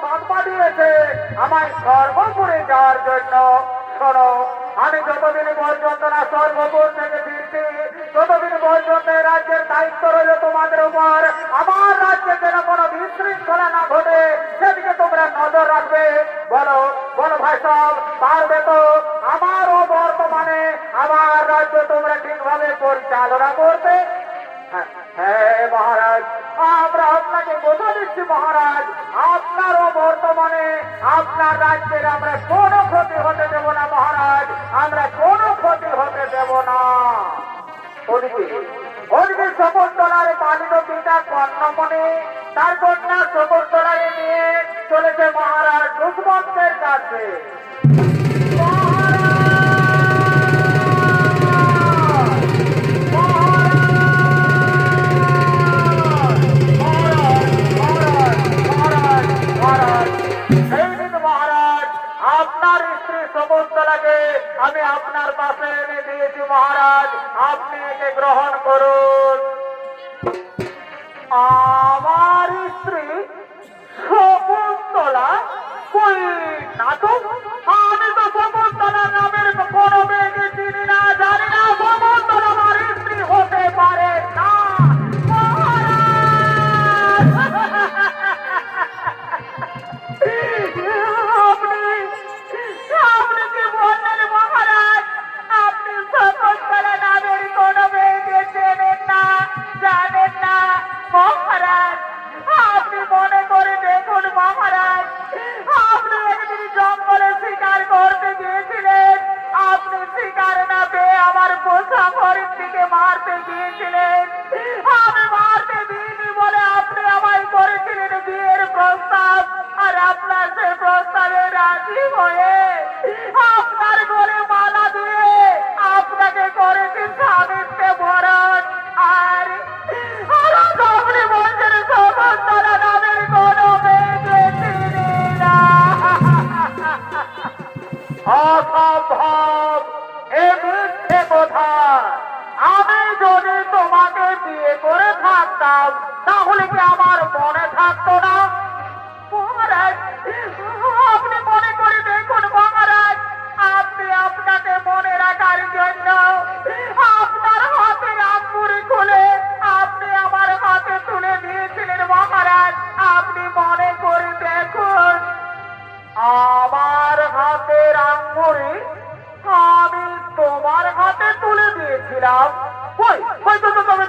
জন্ম দিয়েছে। আমার সর্বপুরে যাওয়ার জন্য। শোনো, আমি যতদিন পর্যন্ত না সর্বপুর থেকে ফিরছি, ততদিন পর্যন্ত রাজ্যের দায়িত্ব রইল তোমাদের উপর। আমার রাজ্যে যেন কোনো বিশৃঙ্খলা না ঘটে, সেদিকে তোমরা নজর রাখবে। বলো বলো ভাই সব পারবে তো? আমারও বর্তমানে আমার রাজ্য তোমরা ঠিকভাবে পরিচালনা করবে? হ্যাঁ, হ্যাঁ মহারাজ। আমরা আপনাকে বোঝা দিচ্ছি, মহারাজ। আপনারও বর্তমানে আপনার রাজ্যের আমরা কোনো ক্ষতি হতে দেব না, মহারাজ। আমরা কোনো ক্ষতি হতে দেব না। অন্যে শকুন্তলার পালিত পিতা কর্ণমণি, তার কন্যা শকুন্তলাকে নিয়ে চলেছে মহারাজ রুকমন্তের কাছে। আমি আপনার পাশে এনে দিয়েছি মহারাজ, আপনি একে গ্রহণ করুন। আমার স্ত্রী শকুন্তলা কই নাটক? দিলাম ওই ওই তো তবে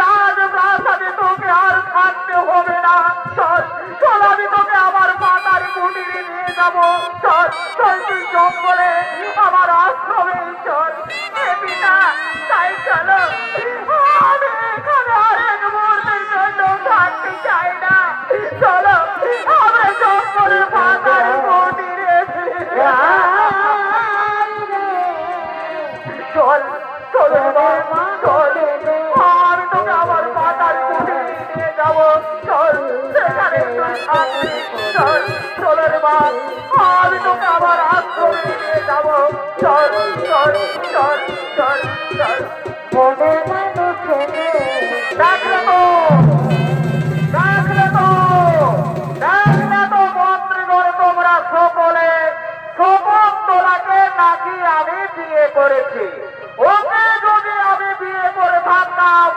রাজপ্রাসাদে তোকে আর থাকতে হবে না। চল তোকে আমার মাতার কুটিরে নিয়ে যাব। চল চল, তুই জঙ্গলে, আমার আশ্রমে চল। হে পিতা, তাই আমি এখানে অনেক জন্য থাকতে চাই না। আশ্রমে নিয়ে চল চল চল চল তোমরা সকলে শকুন্তলাকে নাকি আমি বিয়ে করেছি। ওকে যদি আমি বিয়ে করে থাকতাম